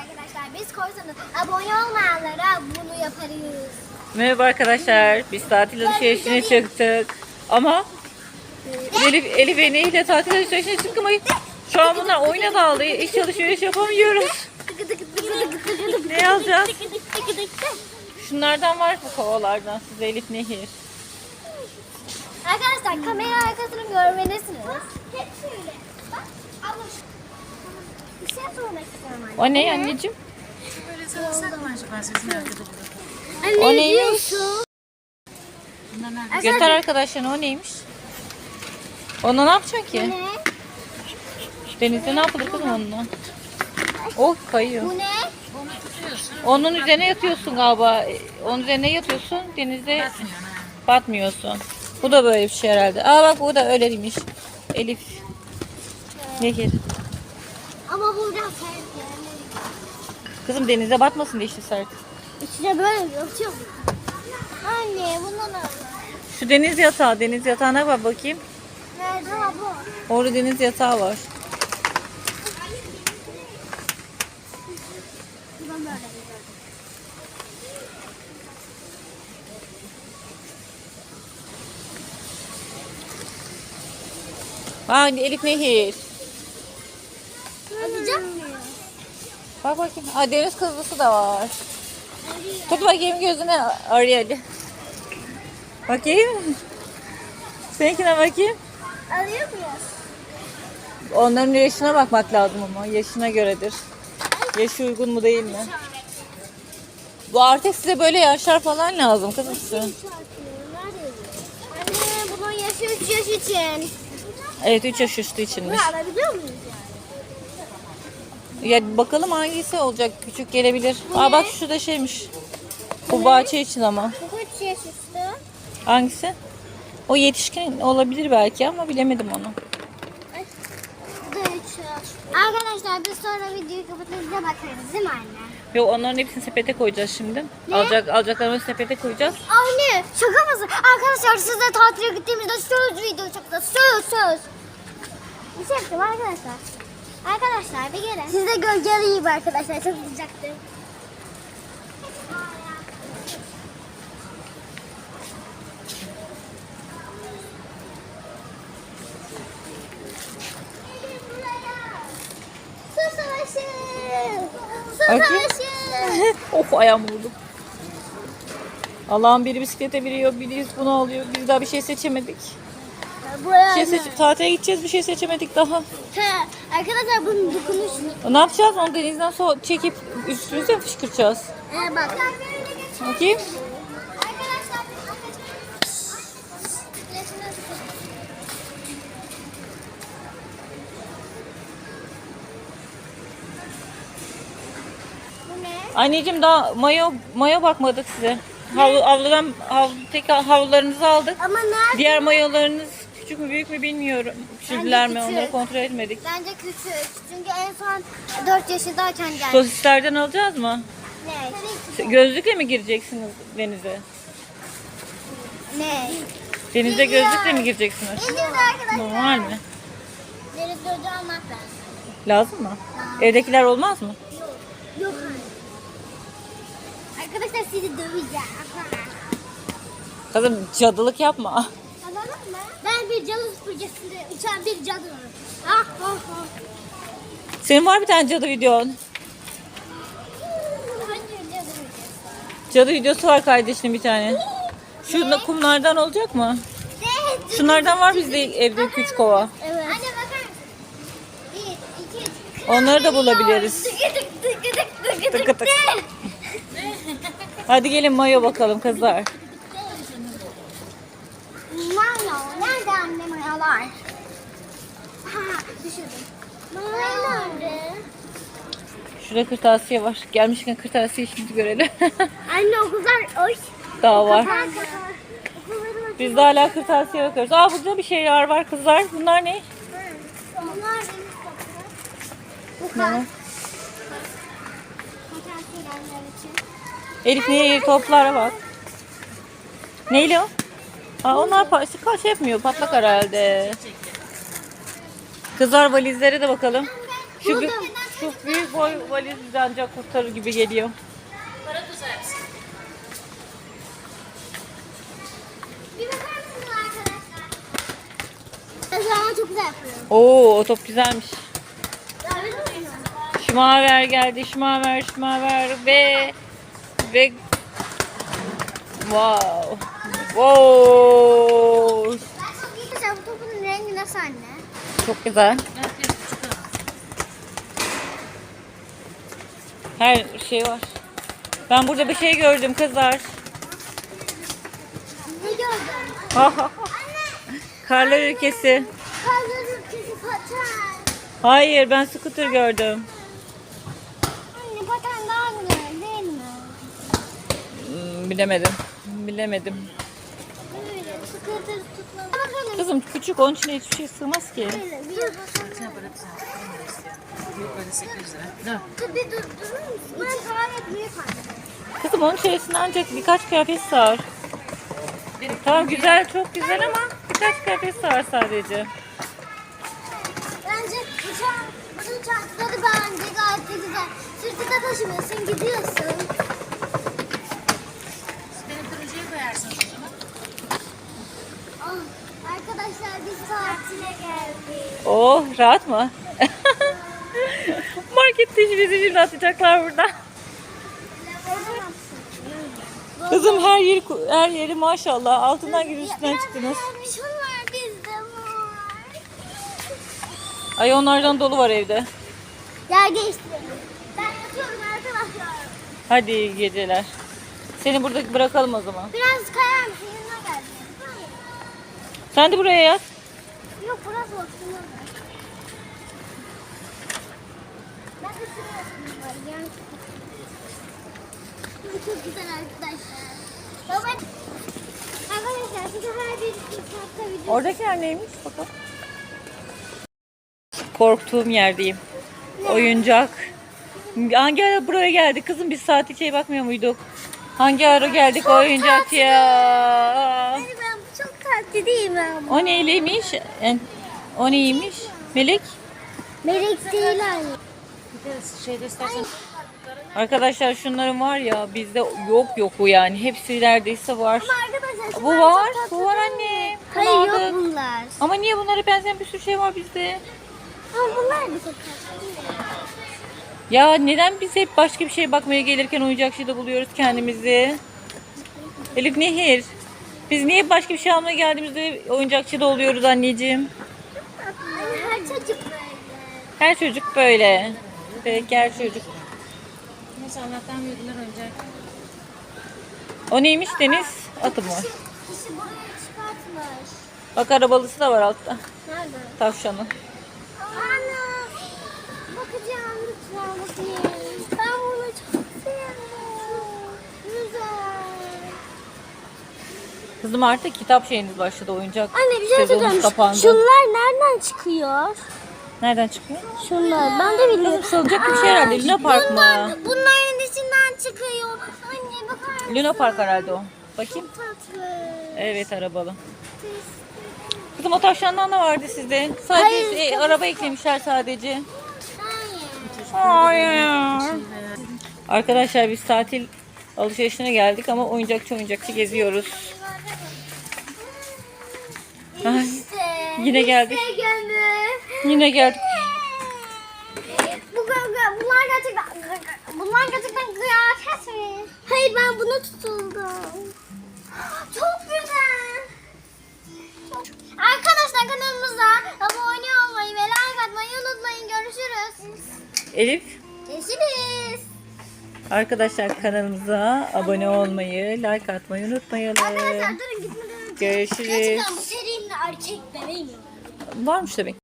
Arkadaşlar biz korsanız abone olmayanlara bunu yaparız. Merhaba arkadaşlar. Biz tatil alışverişine çıktık. Ama Elif, Elif ve Nehir'le tatil alışverişine çıktık ama şu an bunlar oyuna daldı. Hiç alışveriş yapamıyoruz. Ne alacağız? Şunlardan var bu kovalardan size Elif Nehir. Arkadaşlar kamera arkasını görmelisiniz. Hep şöyle. Bak abla Bir şey sormak istiyorum anne. O ne anneciğim? Böyle sarımsak mı acaba sizin arkada? Anne O ne neymiş? diyorsun? Bunlar nerede? Göster arkadaşlarına o neymiş? Ona ne yapacaksın ki? Ne? Denizde ne yapılır kızım onunla? Oh kayıyor. Bu ne? Onu tutuyorsun. Onun üzerine yatıyorsun galiba. Onun üzerine yatıyorsun. Denizde ha. batmıyorsun. Bu da böyle bir şey herhalde. Aa bak bu da öyleymiş. Elif. Nehir. Ama bu biraz sert yani. Kızım denize batmasın diye işte sert. İçine böyle yatıyor mu? Anne bundan al. Şu deniz yatağı. Deniz yatağına bak bakayım. Nerede? Bu. Orada deniz yatağı var. Aa Elif Nehir. Atacak mı? Bak bakayım. Aa deniz kızlısı da var. Tut bakayım gözüne arıyor Ali. Bakayım. Seninkine bakayım. Alıyor muyuz? Onların yaşına bakmak lazım ama. Yaşına göredir. Yaşı uygun mu değil mi? Bu artık size böyle yaşlar falan lazım kızım size. Anne bunun yaşı 3 yaş için. Evet 3 yaş üstü içinmiş. Bunu alabiliyor yani? Ya bakalım hangisi olacak. Küçük gelebilir. Aa bak şu da şeymiş. Bu bahçe için ama. Bu 3 yaş üstü. Hangisi? O yetişkin olabilir belki ama bilemedim onu. Ay, Bu da 3 yaş. Arkadaşlar biz sonra videoyu kapatınca bakarız değil mi anne? Yok onların hepsini sepete koyacağız şimdi. Ne? Alacak alacaklarımızı sepete koyacağız. Anne şaka mısın? Arkadaşlar sizle tatile gittiğimizde söz video çekeceğiz. Söz söz. Bir şey yapacağım arkadaşlar. Arkadaşlar bir gelin. Siz de gölgeliyim arkadaşlar. Çok sıcaktı. Su savaşı. Su Bakayım. savaşı. of ayağım vurdu. Allah'ın biri bisiklete biniyor, biri bunu alıyor. Biz daha bir şey seçemedik. Buraya Bir şey seç tatile gideceğiz, bir şey seçemedik daha. Ha, arkadaşlar bunun dokunuş. Ne yapacağız? Onu denizden so çekip üstümüze mi fışkıracağız? Ee, bak. Bakayım. Anneciğim daha mayo mayo bakmadık size. Havlu, avludan havlu, tek havlularınızı aldık. Ama nerede? Diğer mayolarınız küçük mü büyük mü bilmiyorum. Küçüldüler mi onları kontrol etmedik. Bence küçük. Çünkü en son 4 yaşındayken geldi. Sosislerden alacağız mı? Ne? Gözlükle mi gireceksiniz denize? Ne? Denize Biliyorum. gözlükle mi gireceksiniz? İndirdi arkadaşlar. Normal mi? Deniz gözü almak lazım. Lazım mı? Evdekiler olmaz mı? Yok anne. Arkadaşlar sizi döveceğim. Kızım cadılık yapma. Cadı süpürgesinde uçan bir cadı. Ah ah ah. Senin var bir tane cadı videon. Cadı? Videosu var kardeşinin bir tane. Şu da kumlardan olacak mı? Ne? Şunlardan var bizde evde 3 kova. Evet. Anne bakar mısın? Bir, iki, üç. Onları da bulabiliriz. Tıkı tık tıkı tık tıkı Tıkı tık tık. tık. Hadi gelin mayo bakalım kızlar. Mayo. Nerede anne mayolar? Ha, düşürdüm. Mayo nerede? Şurada kırtasiye var. Gelmişken kırtasiye şimdi görelim. Anne okullar oy. Daha var. Biz de hala kırtasiye bakıyoruz. Aa burada bir şeyler var kızlar. Bunlar ne? Bunlar. Bu kadar. Elif niye toplara bak. Neyle o? Aa, onlar pa- kaç şey yapmıyor. Patlak herhalde. Kızlar valizlere de bakalım. Şu. Şu büyük boy valiz bizi ancak kurtarır gibi geliyor. Para düzelsin. Bir bakar mısınız arkadaşlar? Mesela çok güzel yapıyorum. Oo o top güzelmiş. Şimaver geldi. Şimaver, Şimaver ve ve wow. Wow. Ben çok iyi. Mesela bu topun rengi nasıl anne? Çok güzel. Her şey var. Ben burada bir şey gördüm kızlar. Ne gördün? Anne. Karlar ülkesi. Kaldırıp ülkesi paten. Hayır ben scooter gördüm. Anne paten daha güzel değil mi? Hmm, bilemedim. Bilemedim. Böyle scooter tutmalı. Bakalım. Kızım küçük onun içine hiçbir şey sığmaz ki. Böyle bir bakalım. Sen para düzelsin. Ben de istiyorum. Büyük böyle 800 lira. Dur. Dur bir dur durur musun? Ben gayet büyük anne. Kızım onun içerisinde ancak birkaç kıyafet sığar. Tamam güzel çok güzel ama birkaç kıyafet sığar sadece. Bence bunun çantaları bence gayet de güzel. Sırtında taşımıyorsun, gidiyorsun. Benim turuncuya koyarsınız o zaman. Ah, arkadaşlar biz tatile geldik. Oh rahat mı? Markette iş bizi şimdi atacaklar burada. Kızım her yeri her yeri maşallah altından gibi üstünden çıktınız. Var. Ay onlardan dolu var evde. Yer değiştirelim. Ben yatıyorum arkadaşlar. Hadi iyi geceler. Seni burada bırakalım o zaman. Biraz kayar mısın? Yanına gel. Sen de buraya yat. Yok burası olsun. Çok güzel arkadaşlar. Baba. Arkadaşlar size her bir saatte video. Oradakiler neymiş bakalım. Korktuğum yerdeyim. Oyuncak. Hangi ara buraya geldik kızım? Biz saat içeye bakmıyor muyduk? Hangi ara geldik Çok oyuncak tatlı. ya? Hani ben bu çok tatlı değil mi? O neyleymiş? O neymiş? Melek? Melek değil anne. Şeyde istersen Arkadaşlar şunların var ya bizde yok yok bu yani. Hepsi neredeyse var. Arkadaşlar Bu var. Bu var anne. Bunu Hayır aldık. yok bunlar. Ama niye bunlara benzeyen bir sürü şey var bizde? Ama bunlar da çok tatlı değil mi? Ya neden biz hep başka bir şeye bakmaya gelirken oyuncakçıda buluyoruz kendimizi? Elif Nehir. Biz niye başka bir şey almaya geldiğimizde oyuncakçıda oluyoruz anneciğim? Her çocuk böyle. Her çocuk böyle. Peki her çocuk. neyse Allah'tan büyüdüler oyuncak. O neymiş Deniz? Atım var. Kişi buraya çıkartmış. Bak arabalısı da var altta. Nerede? Tavşanı. Ana. Bakacağım lütfen bakayım. Ben bunu çok seviyorum. Güzel. Kızım artık kitap şeyiniz başladı oyuncak. Anne bir şey söyleyeceğim. kapandı. Şunlar nereden çıkıyor? Nereden çıkıyor? Şunlar. Ben de biliyorum. Salacak bir şey herhalde. Luna Park Bunlar, mı? bunların içinden çıkıyor. Anne bakar mısın? Luna Park herhalde o. Bakayım. Tatlı. Evet arabalı. Kızım o tavşandan da vardı sizde. Sadece Hayır, e, araba eklemişler sadece. Hayır. Hayır. Arkadaşlar biz tatil alışverişine geldik ama oyuncakçı oyuncakçı geziyoruz. Ay, İşte. Yine geldik. İşte gömü. Yine geldik. Bu. Bunlar gerçekten. Bunlar gerçekten kıyafet mi? Hayır ben bunu tutuldum. Çok güzel. Arkadaşlar kanalımıza abone olmayı ve like atmayı unutmayın. Görüşürüz. Elif Görüşürüz. arkadaşlar kanalımıza abone olmayı, like atmayı unutmayalım. Arkadaşlar durun gitmeden önce. Görüşürüz. Gerçekten bu serinin erkek bebeğim. Varmış demek.